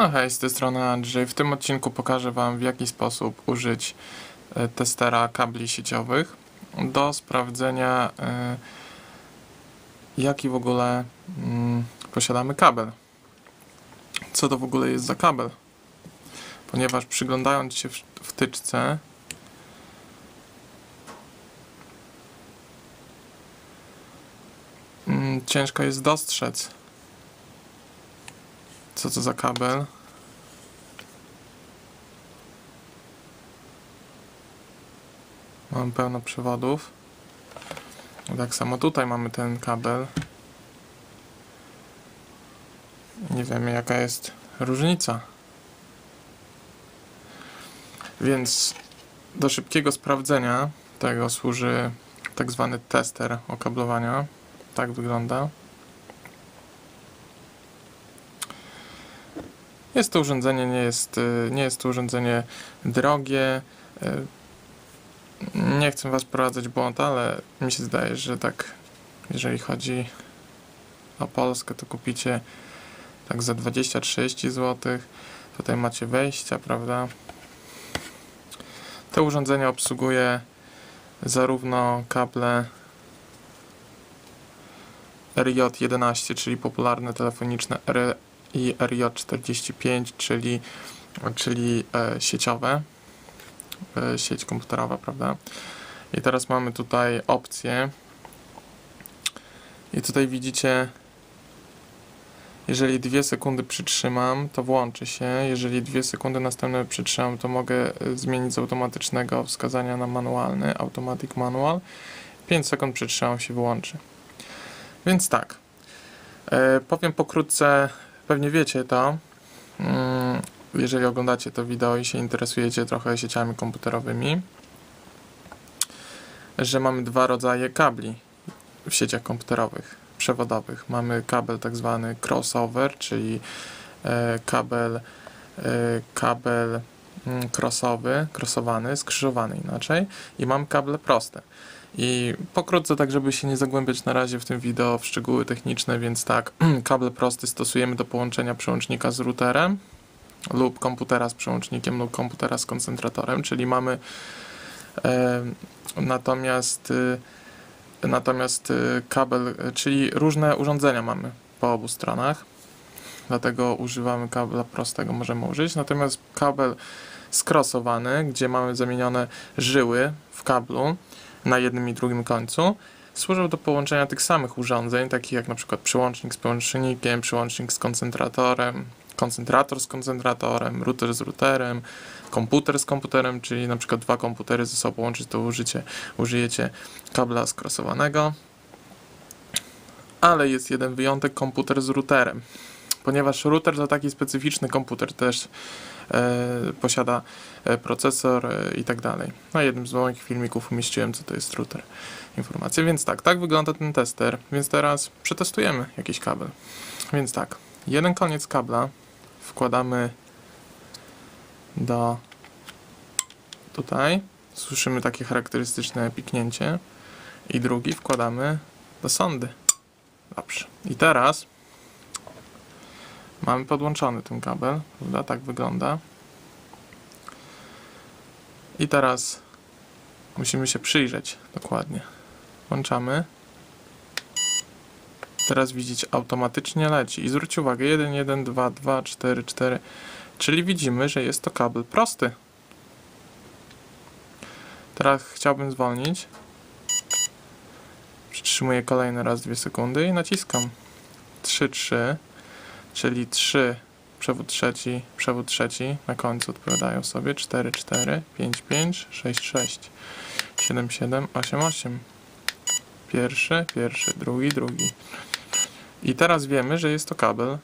No hej, z tej strony Andrzej. W tym odcinku pokażę Wam w jaki sposób użyć e, testera kabli sieciowych do sprawdzenia e, jaki w ogóle mm, posiadamy kabel. Co to w ogóle jest za kabel? Ponieważ przyglądając się wtyczce mm, ciężko jest dostrzec co to za kabel? Mam pełno przewodów. Tak samo tutaj mamy ten kabel. Nie wiemy jaka jest różnica. Więc do szybkiego sprawdzenia tego służy tak zwany tester okablowania. Tak wygląda. Jest to urządzenie, nie jest, y, nie jest to urządzenie drogie. Y, Nie chcę Was prowadzać błąd, ale mi się zdaje, że tak, jeżeli chodzi o Polskę, to kupicie tak za 20-30 zł. Tutaj macie wejścia, prawda? To urządzenie obsługuje zarówno kable RJ11, czyli popularne telefoniczne i RJ45, czyli, czyli e, sieciowe, e, sieć komputerowa, prawda? I teraz mamy tutaj opcję. I tutaj widzicie, jeżeli dwie sekundy przytrzymam, to włączy się. Jeżeli dwie sekundy następne przytrzymam, to mogę e, zmienić z automatycznego wskazania na manualny, automatic manual. 5 sekund przytrzymam się wyłączy. Więc tak. Powiem pokrótce pewnie wiecie to, mm, jeżeli oglądacie to wideo i się interesujecie trochę sieciami komputerowymi, że mamy dwa rodzaje kabli w sieciach komputerowych, przewodowych. Mamy kabel tak zwany crossover, czyli e, kabel, e, kabel mm, crossowy, crossowany, skrzyżowany inaczej i mam kable proste. I pokrótce, tak żeby się nie zagłębiać na razie w tym wideo w szczegóły techniczne, więc tak, kabel prosty stosujemy do połączenia przełącznika z routerem lub komputera z przełącznikiem lub komputera z koncentratorem, czyli mamy e, natomiast e, natomiast e, kabel, czyli różne urządzenia mamy po obu stronach, dlatego używamy kabla prostego, możemy użyć, natomiast kabel skrosowany, gdzie mamy zamienione żyły w kablu, na jednym i drugim końcu służył do połączenia tych samych urządzeń, takich jak na przykład przyłącznik z połącznikiem, przyłącznik z koncentratorem, koncentrator z koncentratorem, router z routerem, komputer z komputerem, czyli na przykład dwa komputery ze sobą łączyć, to użycie, użyjecie kabla skrosowanego. Ale jest jeden wyjątek, komputer z routerem. Ponieważ router to taki specyficzny komputer, też posiada e, procesor e, i tak dalej. Na jednym z moich filmików umieściłem, co to jest router, informacje. Więc tak, tak wygląda ten tester. Więc teraz przetestujemy jakiś kabel. Więc tak, jeden koniec kabla wkładamy do tutaj. Słyszymy takie charakterystyczne piknięcie. I drugi wkładamy do sondy. Dobrze. I teraz Mamy podłączony ten kabel, prawda? Tak wygląda. I teraz musimy się przyjrzeć dokładnie. Włączamy. Teraz widzicie, automatycznie leci. I zwróćcie uwagę, 1, 1, 2, 2, 4, 4. Czyli widzimy, że jest to kabel prosty. Teraz chciałbym zwolnić. Przytrzymuję kolejny raz 2 sekundy i naciskam. 3, 3 czyli 3, przewód trzeci, przewód trzeci na końcu odpowiadają sobie 4, 4, 5, 5, 6, 6, 7, 7, 8, 8. Pierwszy, pierwszy, drugi, drugi. I teraz wiemy, że jest to kabel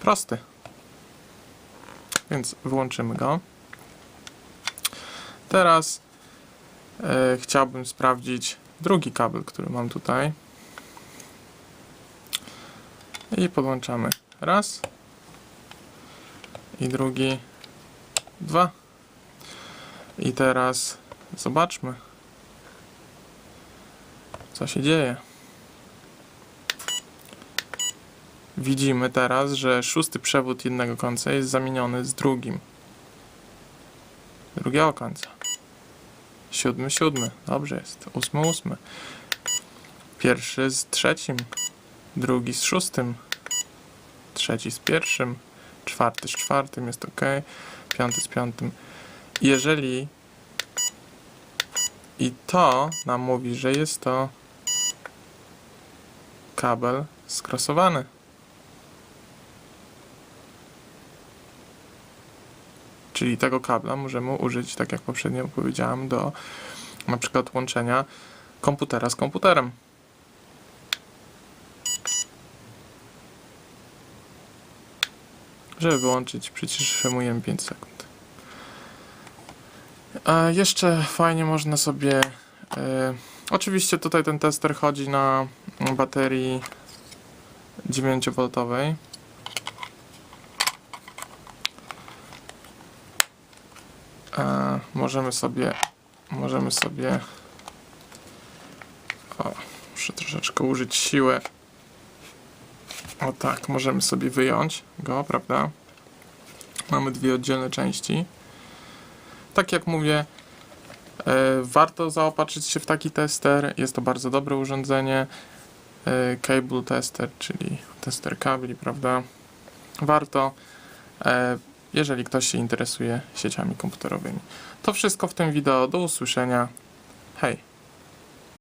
prosty. Więc wyłączymy go. Teraz e, chciałbym sprawdzić drugi kabel, który mam tutaj. I podłączamy raz. I drugi. Dwa. I teraz zobaczmy, co się dzieje. widzimy teraz, że szósty przewód jednego końca jest zamieniony z drugim. Drugiego końca. Siódmy, siódmy. Dobrze jest. Ósmy, ósmy. Pierwszy z trzecim. Drugi z szóstym. Trzeci z pierwszym. Czwarty z czwartym. Jest ok. Piąty z piątym. Jeżeli i to nam mówi, że jest to kabel skrosowany. Czyli tego kabla możemy użyć, tak jak poprzednio powiedziałem, do na przykład łączenia komputera z komputerem. Żeby wyłączyć przytrzymujemy 5 sekund. A jeszcze fajnie można sobie. e, oczywiście tutaj ten tester chodzi na baterii 9V. E, możemy sobie. Możemy sobie. O, muszę troszeczkę użyć siły. O tak, możemy sobie wyjąć go, prawda? Mamy dwie oddzielne części. Tak jak mówię, e, warto zaopatrzyć się w taki tester. Jest to bardzo dobre urządzenie. E, cable tester, czyli tester kabli, prawda? Warto, e, jeżeli ktoś się interesuje sieciami komputerowymi. To wszystko w tym wideo. Do usłyszenia. Hej!